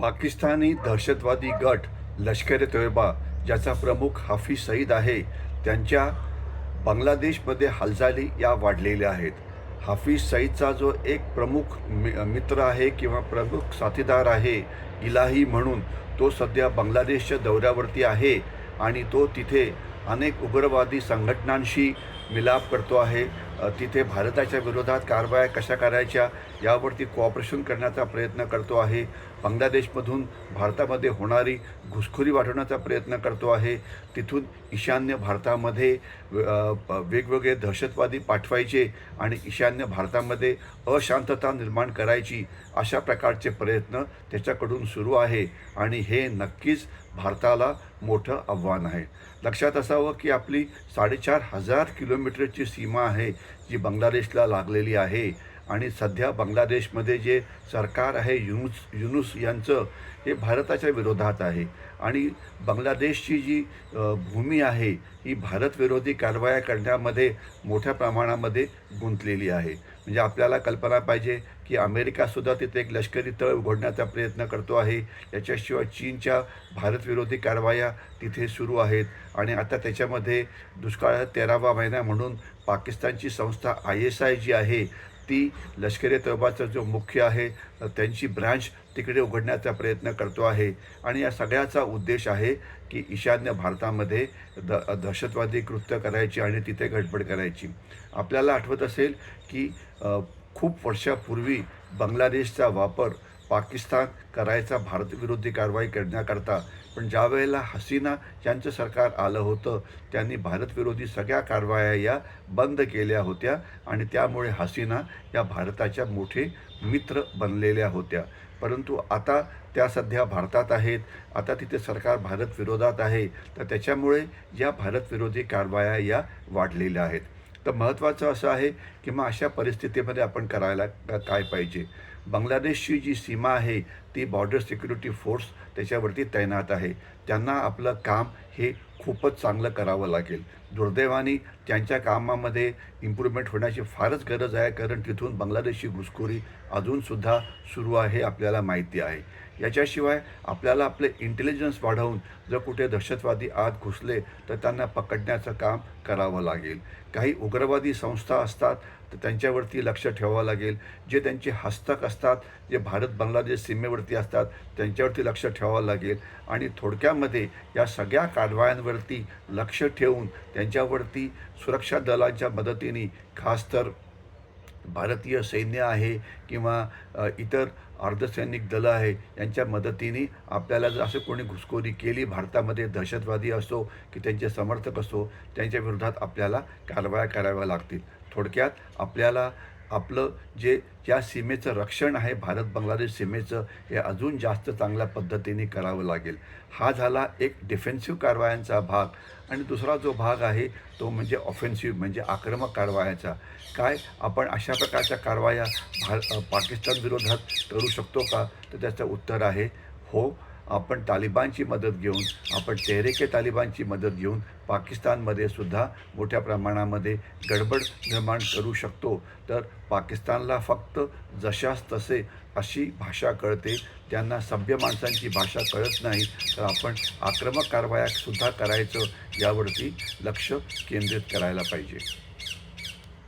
पाकिस्तानी दहशतवादी गट लष्कर ए तोयबा ज्याचा प्रमुख हाफिज सईद आहे त्यांच्या बांगलादेशमध्ये हालचाली या वाढलेल्या आहेत. हाफिज सईदचा जो एक प्रमुख मि मित्र आहे किंवा प्रमुख साथीदार आहे इलाही म्हणून तो सध्या बांगलादेशच्या दौऱ्यावरती आहे आणि तो तिथे अनेक उग्रवादी संघटनांशी मिलाप करतो आहे. तिथे भारताच्या विरोधात कारवाया कशा करायच्या यावरती कोऑपरेशन करण्याचा प्रयत्न करतो आहे. बांगलादेशमधून भारतामध्ये होणारी घुसखोरी वाढवण्याचा प्रयत्न करतो आहे. तिथून ईशान्य भारतामध्ये वेगवेगळे दहशतवादी पाठवायचे आणि ईशान्य भारतामध्ये अशांतता निर्माण करायची अशा प्रकारचे प्रयत्न त्याच्याकडून सुरू आहे आणि हे नक्कीच भारताला मोठं आव्हान आहे. लक्षात असावं की आपली साडेचार हजार किलोमीटरची सीमा आहे जी बांगलादेशला लागलेली आहे. आणि सध्या बांगलादेशमध्ये जे सरकार आहे युनुस युनुस यांचं हे भारताच्या विरोधात आहे. आणि बांगलादेशची जी भूमी आहे ही भारतविरोधी कारवाया करण्यामध्ये मोठ्या प्रमाणामध्ये गुंतलेली आहे. म्हणजे आपल्याला कल्पना पाहिजे की अमेरिकासुद्धा तिथे एक लष्करी तळ उघडण्याचा प्रयत्न करतो आहे. याच्याशिवाय चीनच्या भारतविरोधी कारवाया तिथे सुरू आहेत. आणि आता त्याच्यामध्ये दुष्काळ तेरावा महिना म्हणून पाकिस्तानची संस्था आय एस आय जी आहे ती लष्करी ए जो मुख्य आहे त्यांची ब्रांच तिकडे उघडण्याचा प्रयत्न करतो आहे. आणि या सगळ्याचा उद्देश आहे की ईशान्य भारतामध्ये द दहशतवादी कृत्य करायची आणि तिथे गडबड करायची. आपल्याला आठवत असेल की खूप वर्षापूर्वी बांगलादेशचा वापर पाकिस्तान करायचा भारतविरोधी कारवाई करण्याकरता. पण ज्या वेळेला हसीना यांचं सरकार आलं होतं त्यांनी भारतविरोधी सगळ्या कारवाया या बंद केल्या होत्या आणि त्यामुळे हसीना या भारताच्या मोठे मित्र बनलेल्या होत्या. परंतु आता त्या सध्या भारतात आहेत. आता तिथे सरकार भारतविरोधात आहे. तर त्याच्यामुळे या भारतविरोधी कारवाया या वाढलेल्या आहेत. तर महत्त्वाचं असं आहे की मग अशा परिस्थितीमध्ये आपण करायला काय पाहिजे? बांगलादेशची जी सीमा आहे ती बॉर्डर सिक्युरिटी फोर्स त्याच्यावरती तैनात आहे. त्यांना आपलं काम हे खूपच चांगलं करावं लागेल. दुर्दैवाने त्यांच्या कामामध्ये इम्प्रूव्हमेंट होण्याची फारच गरज आहे कारण तिथून बांगलादेशची घुसखोरी अजूनसुद्धा सुरू आहे आपल्याला माहिती आहे. याच्याशिवाय आपल्याला आपले इंटेलिजन्स वाढवून जर कुठे दहशतवादी आत घुसले तर त्यांना पकडण्याचं काम करावं लागेल. काही उग्रवादी संस्था असतात तर त्यांच्यावरती लक्ष ठेवावं लागेल. जे त्यांचे हस्तक असतात जे भारत बांगलादेश सीमेवरती असतात त्यांच्यावरती लक्ष ठेवावं लागेल. आणि थोडक्यामध्ये या सगळ्या त्यांच्यावरती लक्ष ठेवून त्यांच्यावरती सुरक्षा दलांच्या मदतीने खास तर भारतीय सैन्य आहे किंवा इतर अर्धसैनिक दलं आहे यांच्या मदतीने आपल्याला जर असं कोणी घुसखोरी केली भारतामध्ये दहशतवादी असो की त्यांचे समर्थक असो त्यांच्या विरोधात आपल्याला कारवाया कराव्या लागतील. थोडक्यात आपल्याला आपलं जे ज्या सीमेचं रक्षण आहे भारत बांगलादेश सीमेचं हे अजून जास्त चांगल्या पद्धतीने करावं लागेल. हा झाला एक डिफेन्सिव्ह कारवायांचा भाग. आणि दुसरा जो भाग आहे तो म्हणजे ऑफेन्सिव्ह म्हणजे आक्रमक कारवायाचा. काय आपण अशा प्रकारच्या कारवाया भार पाकिस्तान विरोधात करू शकतो का? तर त्याचं उत्तर आहे हो आपण तालिबानची मदत घेऊन आपण तेहरेके तालिबानची मदत घेऊन पाकिस्तानमध्ये सुद्धा मोठ्या प्रमाणामध्ये गडबड निर्माण करू शकतो. तर पाकिस्तानला फक्त जशास तसे अशी भाषा कळते. त्यांना सभ्य माणसांची भाषा कळत नाही. तर आपण आक्रमक कारवाया सुद्धा करायचं यावरती लक्ष केंद्रित करायला पाहिजे.